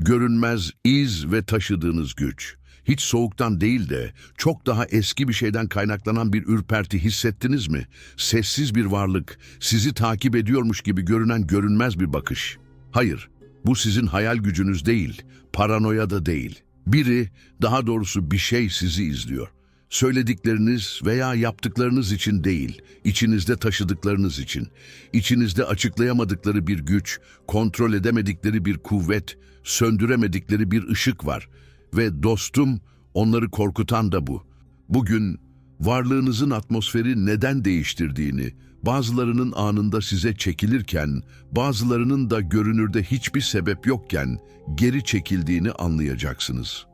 Görünmez iz ve taşıdığınız güç. Hiç soğuktan değil de çok daha eski bir şeyden kaynaklanan bir ürperti hissettiniz mi? Sessiz bir varlık, sizi takip ediyormuş gibi görünen görünmez bir bakış. Hayır, bu sizin hayal gücünüz değil, paranoya da değil. Biri, daha doğrusu bir şey sizi izliyor. Söyledikleriniz veya yaptıklarınız için değil, içinizde taşıdıklarınız için. İçinizde açıklayamadıkları bir güç, kontrol edemedikleri bir kuvvet, söndüremedikleri bir ışık var. Ve dostum, onları korkutan da bu. Bugün varlığınızın atmosferi neden değiştirdiğini, bazılarının anında size çekilirken, bazılarının da görünürde hiçbir sebep yokken geri çekildiğini anlayacaksınız.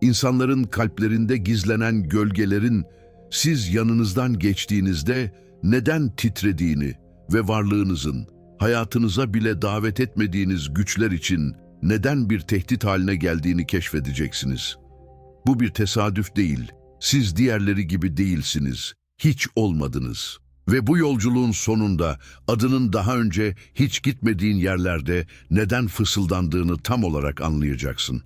İnsanların kalplerinde gizlenen gölgelerin siz yanınızdan geçtiğinizde neden titrediğini ve varlığınızın hayatınıza bile davet etmediğiniz güçler için neden bir tehdit haline geldiğini keşfedeceksiniz. Bu bir tesadüf değil. Siz diğerleri gibi değilsiniz. Hiç olmadınız. Ve bu yolculuğun sonunda adının daha önce hiç gitmediğin yerlerde neden fısıldandığını tam olarak anlayacaksın.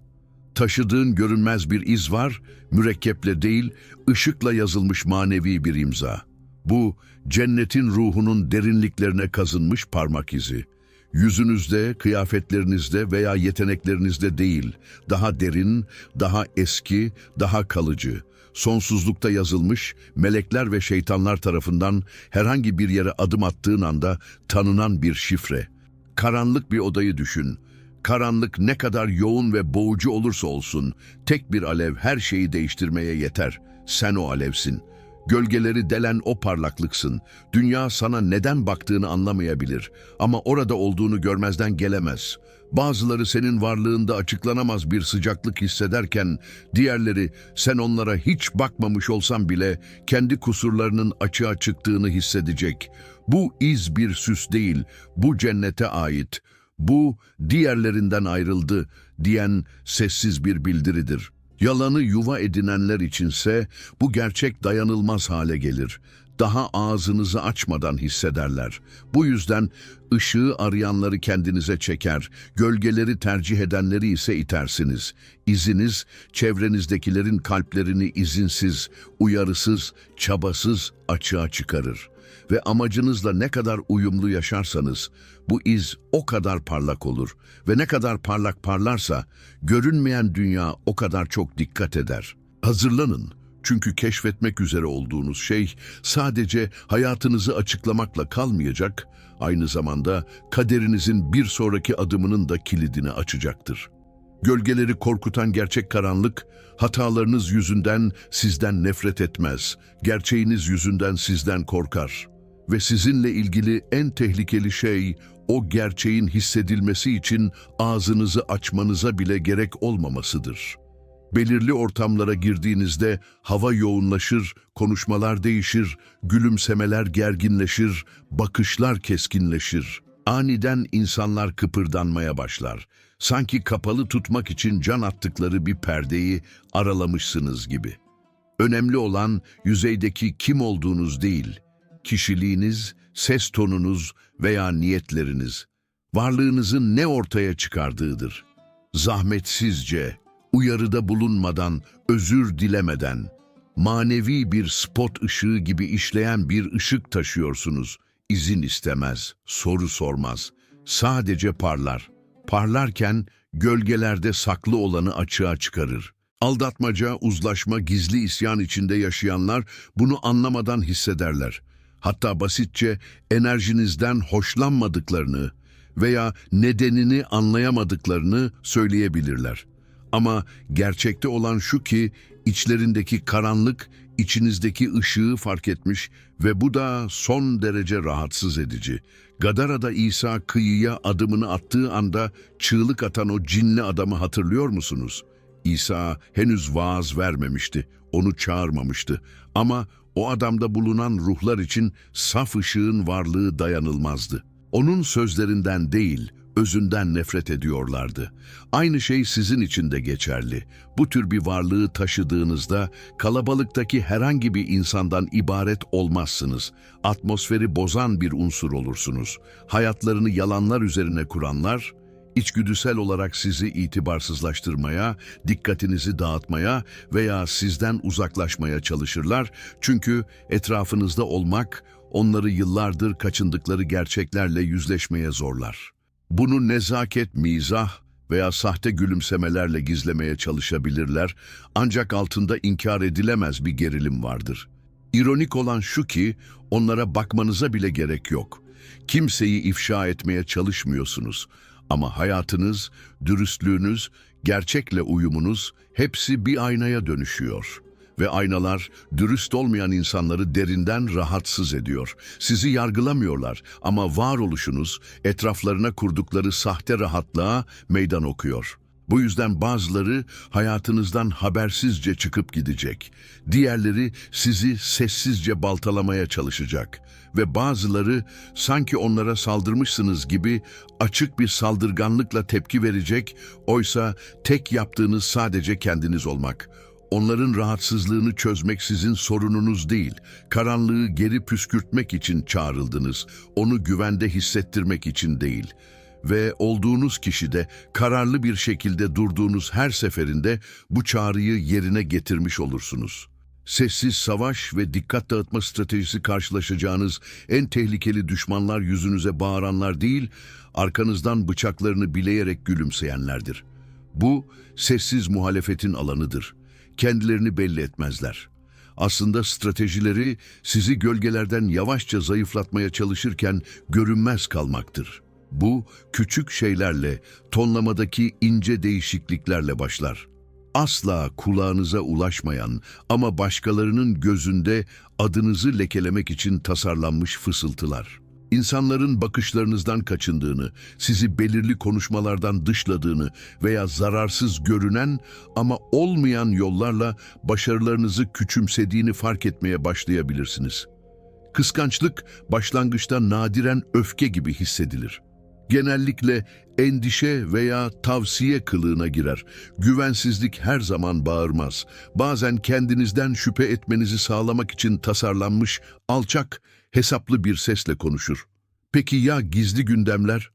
Taşıdığın görünmez bir iz var, mürekkeple değil, ışıkla yazılmış manevi bir imza. Bu, cennetin ruhunun derinliklerine kazınmış parmak izi. Yüzünüzde, kıyafetlerinizde veya yeteneklerinizde değil, daha derin, daha eski, daha kalıcı. Sonsuzlukta yazılmış, melekler ve şeytanlar tarafından herhangi bir yere adım attığın anda tanınan bir şifre. Karanlık bir odayı düşün. Karanlık ne kadar yoğun ve boğucu olursa olsun, tek bir alev her şeyi değiştirmeye yeter. Sen o alevsin. Gölgeleri delen o parlaklıksın. Dünya sana neden baktığını anlamayabilir ama orada olduğunu görmezden gelemez. Bazıları senin varlığında açıklanamaz bir sıcaklık hissederken, diğerleri sen onlara hiç bakmamış olsan bile kendi kusurlarının açığa çıktığını hissedecek. Bu iz bir süs değil, bu cennete ait. Bu diğerlerinden ayrıldı diyen sessiz bir bildiridir. Yalanı yuva edinenler içinse bu gerçek dayanılmaz hale gelir. Daha ağzınızı açmadan hissederler. Bu yüzden ışığı arayanları kendinize çeker, gölgeleri tercih edenleri ise itersiniz. İziniz, çevrenizdekilerin kalplerini izinsiz, uyarısız, çabasız açığa çıkarır. Ve amacınızla ne kadar uyumlu yaşarsanız, bu iz o kadar parlak olur. Ve ne kadar parlak parlarsa, görünmeyen dünya o kadar çok dikkat eder. Hazırlanın. Çünkü keşfetmek üzere olduğunuz şey sadece hayatınızı açıklamakla kalmayacak, aynı zamanda kaderinizin bir sonraki adımının da kilidini açacaktır. Gölgeleri korkutan gerçek karanlık, hatalarınız yüzünden sizden nefret etmez, gerçeğiniz yüzünden sizden korkar. Ve sizinle ilgili en tehlikeli şey, o gerçeğin hissedilmesi için ağzınızı açmanıza bile gerek olmamasıdır. Belirli ortamlara girdiğinizde hava yoğunlaşır, konuşmalar değişir, gülümsemeler gerginleşir, bakışlar keskinleşir. Aniden insanlar kıpırdanmaya başlar. Sanki kapalı tutmak için can attıkları bir perdeyi aralamışsınız gibi. Önemli olan yüzeydeki kim olduğunuz değil, kişiliğiniz, ses tonunuz veya niyetleriniz, varlığınızın ne ortaya çıkardığıdır. Zahmetsizce, uyarıda bulunmadan, özür dilemeden, manevi bir spot ışığı gibi işleyen bir ışık taşıyorsunuz. İzin istemez, soru sormaz, sadece parlar. Parlarken gölgelerde saklı olanı açığa çıkarır. Aldatmaca, uzlaşma, gizli isyan içinde yaşayanlar bunu anlamadan hissederler. Hatta basitçe enerjinizden hoşlanmadıklarını veya nedenini anlayamadıklarını söyleyebilirler. Ama gerçekte olan şu ki içlerindeki karanlık içinizdeki ışığı fark etmiş ve bu da son derece rahatsız edici. Gadara'da İsa kıyıya adımını attığı anda çığlık atan o cinli adamı hatırlıyor musunuz? İsa henüz vaaz vermemişti, onu çağırmamıştı. Ama o adamda bulunan ruhlar için saf ışığın varlığı dayanılmazdı. Onun sözlerinden değil, özünden nefret ediyorlardı. Aynı şey sizin için de geçerli. Bu tür bir varlığı taşıdığınızda kalabalıktaki herhangi bir insandan ibaret olmazsınız. Atmosferi bozan bir unsur olursunuz. Hayatlarını yalanlar üzerine kuranlar, İçgüdüsel olarak sizi itibarsızlaştırmaya, dikkatinizi dağıtmaya veya sizden uzaklaşmaya çalışırlar. Çünkü etrafınızda olmak onları yıllardır kaçındıkları gerçeklerle yüzleşmeye zorlar. Bunu nezaket, mizah veya sahte gülümsemelerle gizlemeye çalışabilirler ancak altında inkar edilemez bir gerilim vardır. İronik olan şu ki onlara bakmanıza bile gerek yok. Kimseyi ifşa etmeye çalışmıyorsunuz ama hayatınız, dürüstlüğünüz, gerçekle uyumunuz hepsi bir aynaya dönüşüyor. Ve aynalar dürüst olmayan insanları derinden rahatsız ediyor. Sizi yargılamıyorlar ama varoluşunuz etraflarına kurdukları sahte rahatlığa meydan okuyor. Bu yüzden bazıları hayatınızdan habersizce çıkıp gidecek. Diğerleri sizi sessizce baltalamaya çalışacak. Ve bazıları sanki onlara saldırmışsınız gibi açık bir saldırganlıkla tepki verecek, oysa tek yaptığınız sadece kendiniz olmak. Onların rahatsızlığını çözmek sizin sorununuz değil. Karanlığı geri püskürtmek için çağrıldınız. Onu güvende hissettirmek için değil. Ve olduğunuz kişide kararlı bir şekilde durduğunuz her seferinde bu çağrıyı yerine getirmiş olursunuz. Sessiz savaş ve dikkat dağıtma stratejisi karşılaşacağınız en tehlikeli düşmanlar yüzünüze bağıranlar değil, arkanızdan bıçaklarını bileyerek gülümseyenlerdir. Bu, sessiz muhalefetin alanıdır. Kendilerini belli etmezler. Aslında stratejileri sizi gölgelerden yavaşça zayıflatmaya çalışırken görünmez kalmaktır. Bu, küçük şeylerle, tonlamadaki ince değişikliklerle başlar. Asla kulağınıza ulaşmayan ama başkalarının gözünde adınızı lekelemek için tasarlanmış fısıltılar. İnsanların bakışlarınızdan kaçındığını, sizi belirli konuşmalardan dışladığını veya zararsız görünen ama olmayan yollarla başarılarınızı küçümsediğini fark etmeye başlayabilirsiniz. Kıskançlık başlangıçta nadiren öfke gibi hissedilir. Genellikle endişe veya tavsiye kılığına girer. Güvensizlik her zaman bağırmaz. Bazen kendinizden şüphe etmenizi sağlamak için tasarlanmış, alçak, hesaplı bir sesle konuşur. Peki ya gizli gündemler?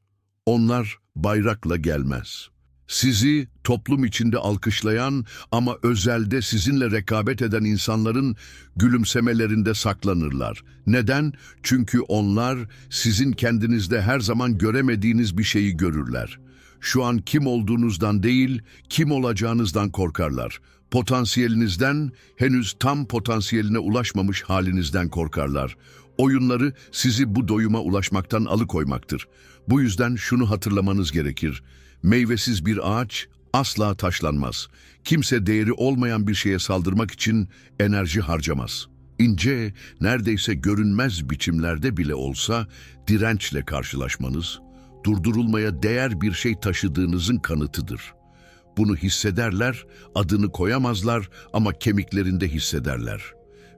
Onlar bayrakla gelmez. Sizi toplum içinde alkışlayan ama özelde sizinle rekabet eden insanların gülümsemelerinde saklanırlar. Neden? Çünkü onlar sizin kendinizde her zaman göremediğiniz bir şeyi görürler. Şu an kim olduğunuzdan değil, kim olacağınızdan korkarlar. Potansiyelinizden, henüz tam potansiyeline ulaşmamış halinizden korkarlar. Oyunları sizi bu doyuma ulaşmaktan alıkoymaktır. Bu yüzden şunu hatırlamanız gerekir. Meyvesiz bir ağaç asla taşlanmaz. Kimse değeri olmayan bir şeye saldırmak için enerji harcamaz. İnce, neredeyse görünmez biçimlerde bile olsa dirençle karşılaşmanız, durdurulmaya değer bir şey taşıdığınızın kanıtıdır. Bunu hissederler, adını koyamazlar ama kemiklerinde hissederler.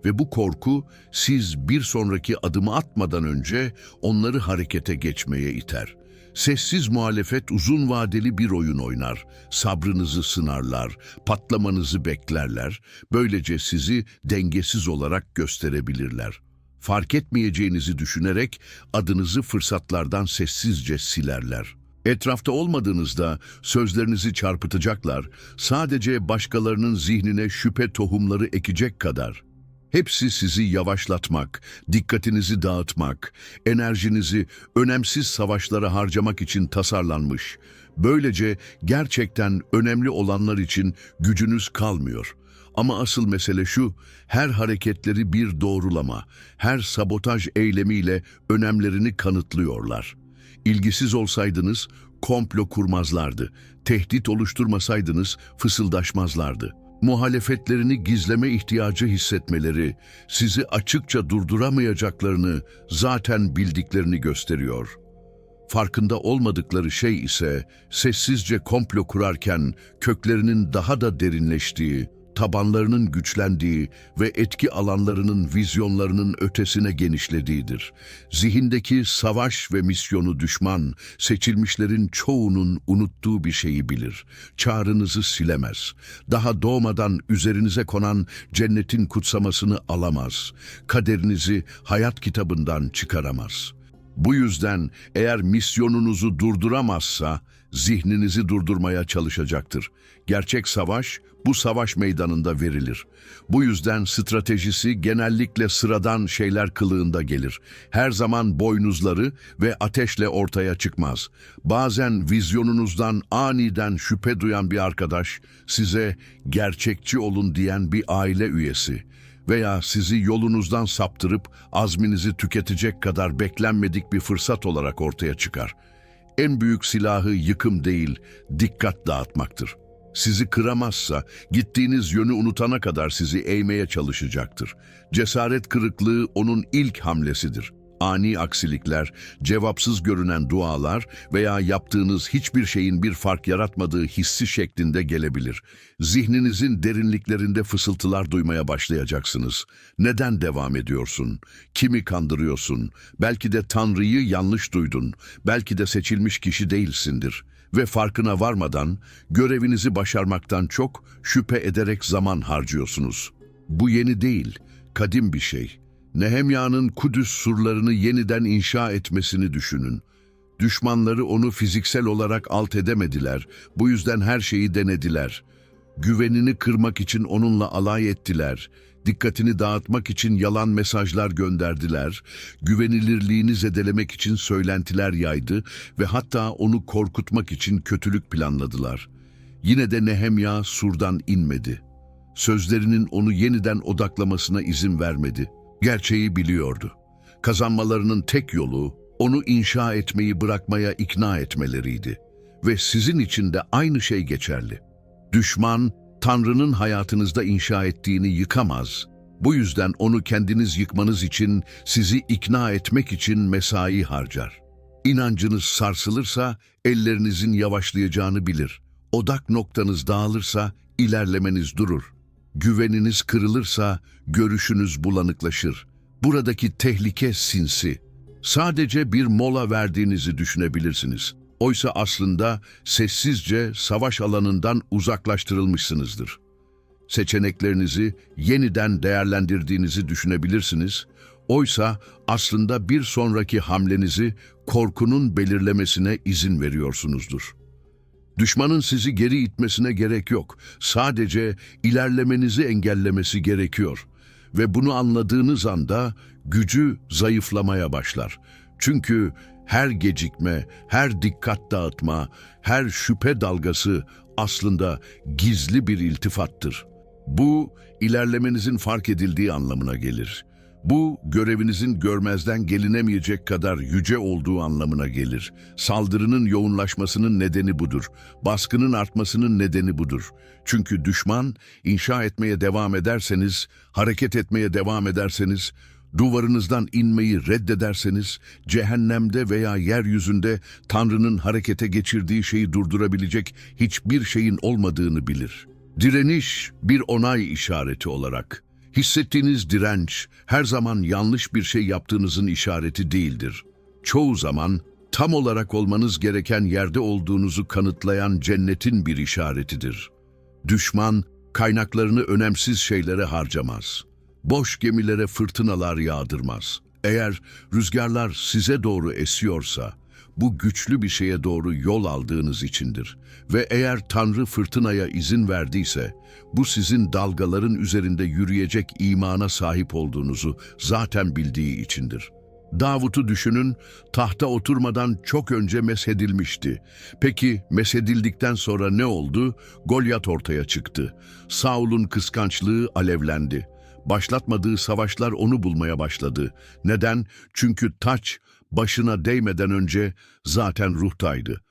Ve bu korku siz bir sonraki adımı atmadan önce onları harekete geçmeye iter. Sessiz muhalefet uzun vadeli bir oyun oynar. Sabrınızı sınarlar, patlamanızı beklerler. Böylece sizi dengesiz olarak gösterebilirler. Fark etmeyeceğinizi düşünerek adınızı fırsatlardan sessizce silerler. Etrafta olmadığınızda sözlerinizi çarpıtacaklar, sadece başkalarının zihnine şüphe tohumları ekecek kadar. Hepsi sizi yavaşlatmak, dikkatinizi dağıtmak, enerjinizi önemsiz savaşlara harcamak için tasarlanmış. Böylece gerçekten önemli olanlar için gücünüz kalmıyor. Ama asıl mesele şu, her hareketleri bir doğrulama, her sabotaj eylemiyle önemlerini kanıtlıyorlar. İlgisiz olsaydınız komplo kurmazlardı, tehdit oluşturmasaydınız fısıldaşmazlardı.'' Muhalefetlerini gizleme ihtiyacı hissetmeleri, sizi açıkça durduramayacaklarını zaten bildiklerini gösteriyor. Farkında olmadıkları şey ise sessizce komplo kurarken köklerinin daha da derinleştiği, tabanlarının güçlendiği ve etki alanlarının vizyonlarının ötesine genişlediğidir. Zihindeki savaş ve misyonu düşman, seçilmişlerin çoğunun unuttuğu bir şeyi bilir. Çağrınızı silemez. Daha doğmadan üzerinize konan cennetin kutsamasını alamaz. Kaderinizi hayat kitabından çıkaramaz.'' Bu yüzden eğer misyonunuzu durduramazsa zihninizi durdurmaya çalışacaktır. Gerçek savaş bu savaş meydanında verilir. Bu yüzden stratejisi genellikle sıradan şeyler kılığında gelir. Her zaman boynuzları ve ateşle ortaya çıkmaz. Bazen vizyonunuzdan aniden şüphe duyan bir arkadaş, size gerçekçi olun diyen bir aile üyesi veya sizi yolunuzdan saptırıp azminizi tüketecek kadar beklenmedik bir fırsat olarak ortaya çıkar. En büyük silahı yıkım değil, dikkat dağıtmaktır. Sizi kıramazsa gittiğiniz yönü unutana kadar sizi eğmeye çalışacaktır. Cesaret kırıklığı onun ilk hamlesidir. Ani aksilikler, cevapsız görünen dualar veya yaptığınız hiçbir şeyin bir fark yaratmadığı hissi şeklinde gelebilir. Zihninizin derinliklerinde fısıltılar duymaya başlayacaksınız. Neden devam ediyorsun? Kimi kandırıyorsun? Belki de Tanrı'yı yanlış duydun. Belki de seçilmiş kişi değilsindir. Ve farkına varmadan görevinizi başarmaktan çok şüphe ederek zaman harcıyorsunuz. Bu yeni değil, kadim bir şey. Nehemya'nın Kudüs surlarını yeniden inşa etmesini düşünün. Düşmanları onu fiziksel olarak alt edemediler. Bu yüzden her şeyi denediler. Güvenini kırmak için onunla alay ettiler. Dikkatini dağıtmak için yalan mesajlar gönderdiler. Güvenilirliğini zedelemek için söylentiler yaydı ve hatta onu korkutmak için kötülük planladılar. Yine de Nehemya surdan inmedi. Sözlerinin onu yeniden odaklamasına izin vermedi. Gerçeği biliyordu. Kazanmalarının tek yolu onu inşa etmeyi bırakmaya ikna etmeleriydi. Ve sizin için de aynı şey geçerli. Düşman, Tanrı'nın hayatınızda inşa ettiğini yıkamaz. Bu yüzden onu kendiniz yıkmanız için, sizi ikna etmek için mesai harcar. İnancınız sarsılırsa ellerinizin yavaşlayacağını bilir. Odak noktanız dağılırsa ilerlemeniz durur. Güveniniz kırılırsa görüşünüz bulanıklaşır. Buradaki tehlike sinsi. Sadece bir mola verdiğinizi düşünebilirsiniz. Oysa aslında sessizce savaş alanından uzaklaştırılmışsınızdır. Seçeneklerinizi yeniden değerlendirdiğinizi düşünebilirsiniz. Oysa aslında bir sonraki hamlenizi korkunun belirlemesine izin veriyorsunuzdur. Düşmanın sizi geri itmesine gerek yok. Sadece ilerlemenizi engellemesi gerekiyor. Ve bunu anladığınız anda gücü zayıflamaya başlar. Çünkü her gecikme, her dikkat dağıtma, her şüphe dalgası aslında gizli bir iltifattır. Bu, ilerlemenizin fark edildiği anlamına gelir. Bu, görevinizin görmezden gelinemeyecek kadar yüce olduğu anlamına gelir. Saldırının yoğunlaşmasının nedeni budur. Baskının artmasının nedeni budur. Çünkü düşman, inşa etmeye devam ederseniz, hareket etmeye devam ederseniz, duvarınızdan inmeyi reddederseniz, cehennemde veya yeryüzünde Tanrı'nın harekete geçirdiği şeyi durdurabilecek hiçbir şeyin olmadığını bilir. Direniş bir onay işareti olarak, Hissettiğiniz direnç her zaman yanlış bir şey yaptığınızın işareti değildir. Çoğu zaman tam olarak olmanız gereken yerde olduğunuzu kanıtlayan cennetin bir işaretidir. Düşman kaynaklarını önemsiz şeylere harcamaz. Boş gemilere fırtınalar yağdırmaz. Eğer rüzgarlar size doğru esiyorsa, bu güçlü bir şeye doğru yol aldığınız içindir. Ve eğer Tanrı fırtınaya izin verdiyse, bu sizin dalgaların üzerinde yürüyecek imana sahip olduğunuzu zaten bildiği içindir. Davut'u düşünün, tahta oturmadan çok önce meshedilmişti. Peki meshedildikten sonra ne oldu? Golyat ortaya çıktı. Saul'un kıskançlığı alevlendi. Başlatmadığı savaşlar onu bulmaya başladı. Neden? Çünkü taç başına değmeden önce zaten ruhtaydı.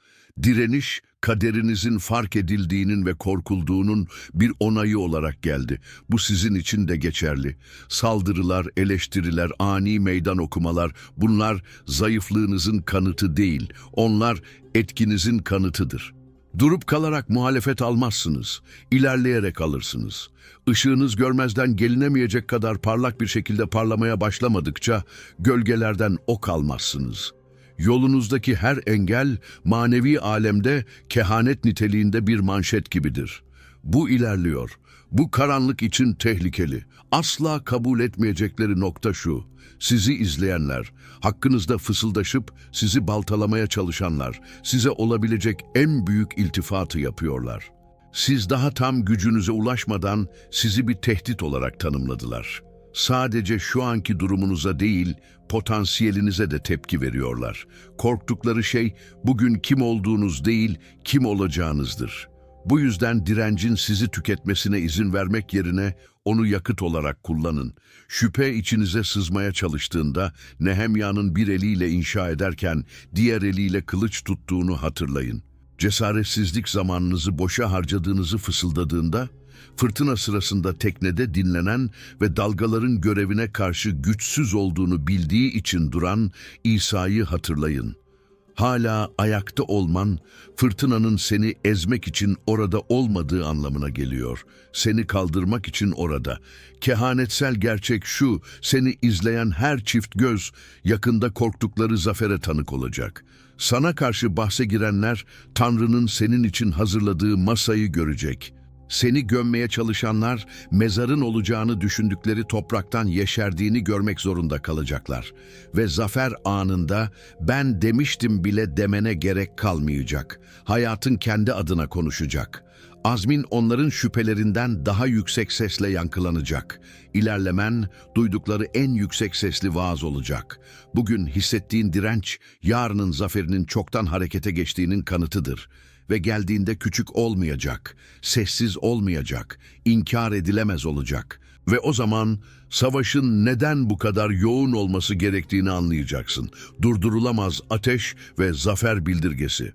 Direniş, kaderinizin fark edildiğinin ve korkulduğunun bir onayı olarak geldi. Bu sizin için de geçerli. Saldırılar, eleştiriler, ani meydan okumalar bunlar zayıflığınızın kanıtı değil. Onlar etkinizin kanıtıdır. Durup kalarak muhalefet almazsınız. İlerleyerek alırsınız. Işığınız görmezden gelinemeyecek kadar parlak bir şekilde parlamaya başlamadıkça gölgelerden ok almazsınız. Yolunuzdaki her engel manevi alemde kehanet niteliğinde bir manşet gibidir. Bu ilerliyor. Bu karanlık için tehlikeli. Asla kabul etmeyecekleri nokta şu. Sizi izleyenler, hakkınızda fısıldaşıp sizi baltalamaya çalışanlar, size olabilecek en büyük iltifatı yapıyorlar. Siz daha tam gücünüze ulaşmadan sizi bir tehdit olarak tanımladılar. Sadece şu anki durumunuza değil, potansiyelinize de tepki veriyorlar. Korktukları şey bugün kim olduğunuz değil, kim olacağınızdır. Bu yüzden direncin sizi tüketmesine izin vermek yerine onu yakıt olarak kullanın. Şüphe içinize sızmaya çalıştığında Nehemya'nın bir eliyle inşa ederken diğer eliyle kılıç tuttuğunu hatırlayın. Cesaretsizlik zamanınızı boşa harcadığınızı fısıldadığında, fırtına sırasında teknede dinlenen ve dalgaların görevine karşı güçsüz olduğunu bildiği için duran İsa'yı hatırlayın. Hala ayakta olman, fırtınanın seni ezmek için orada olmadığı anlamına geliyor. Seni kaldırmak için orada. Kehanetsel gerçek şu, seni izleyen her çift göz yakında korktukları zafere tanık olacak. Sana karşı bahse girenler, Tanrı'nın senin için hazırladığı masayı görecek. Seni gömmeye çalışanlar, mezarın olacağını düşündükleri topraktan yeşerdiğini görmek zorunda kalacaklar. Ve zafer anında, ben demiştim bile demene gerek kalmayacak. Hayatın kendi adına konuşacak. Azmin onların şüphelerinden daha yüksek sesle yankılanacak. İlerlemen, duydukları en yüksek sesli vaaz olacak. Bugün hissettiğin direnç, yarının zaferinin çoktan harekete geçtiğinin kanıtıdır ve geldiğinde küçük olmayacak, sessiz olmayacak, inkar edilemez olacak. Ve o zaman savaşın neden bu kadar yoğun olması gerektiğini anlayacaksın. Durdurulamaz ateş ve zafer bildirgesi.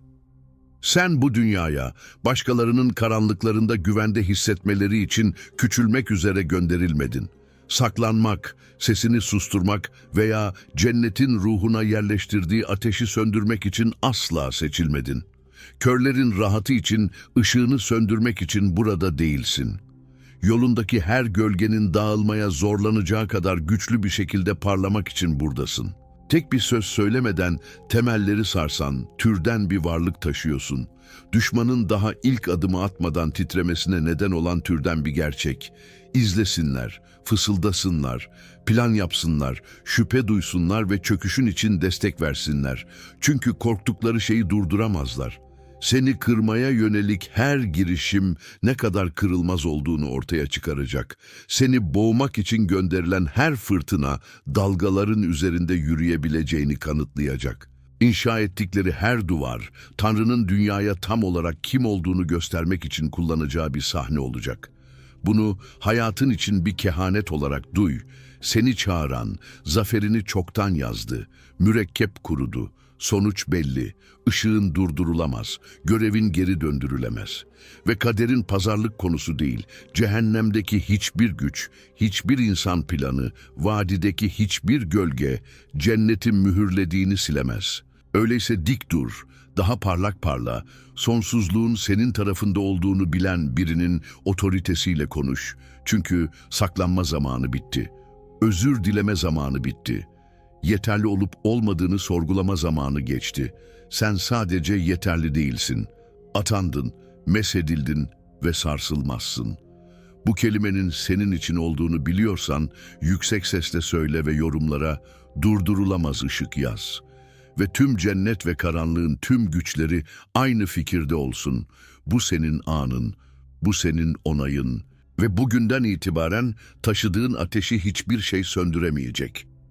Sen bu dünyaya başkalarının karanlıklarında güvende hissetmeleri için küçülmek üzere gönderilmedin. Saklanmak, sesini susturmak veya cennetin ruhuna yerleştirdiği ateşi söndürmek için asla seçilmedin. Körlerin rahatı için, ışığını söndürmek için burada değilsin. Yolundaki her gölgenin dağılmaya zorlanacağı kadar güçlü bir şekilde parlamak için buradasın. Tek bir söz söylemeden temelleri sarsan, türden bir varlık taşıyorsun. Düşmanın daha ilk adımı atmadan titremesine neden olan türden bir gerçek. İzlesinler, fısıldasınlar, plan yapsınlar, şüphe duysunlar ve çöküşün için destek versinler. Çünkü korktukları şeyi durduramazlar. Seni kırmaya yönelik her girişim ne kadar kırılmaz olduğunu ortaya çıkaracak. Seni boğmak için gönderilen her fırtına dalgaların üzerinde yürüyebileceğini kanıtlayacak. İnşa ettikleri her duvar, Tanrı'nın dünyaya tam olarak kim olduğunu göstermek için kullanacağı bir sahne olacak. Bunu hayatın için bir kehanet olarak duy. Seni çağıran, zaferini çoktan yazdı. Mürekkep kurudu. Sonuç belli. Işığın durdurulamaz. Görevin geri döndürülemez. Ve kaderin pazarlık konusu değil. Cehennemdeki hiçbir güç, hiçbir insan planı, vadideki hiçbir gölge cennetin mühürlediğini silemez. Öyleyse dik dur, daha parlak parla, sonsuzluğun senin tarafında olduğunu bilen birinin otoritesiyle konuş. Çünkü saklanma zamanı bitti. Özür dileme zamanı bitti. Yeterli olup olmadığını sorgulama zamanı geçti. Sen sadece yeterli değilsin. Atandın, mesedildin ve sarsılmazsın. Bu kelimenin senin için olduğunu biliyorsan yüksek sesle söyle ve yorumlara durdurulamaz ışık yaz. Ve tüm cennet ve karanlığın tüm güçleri aynı fikirde olsun. Bu senin anın, bu senin onayın ve bugünden itibaren taşıdığın ateşi hiçbir şey söndüremeyecek.''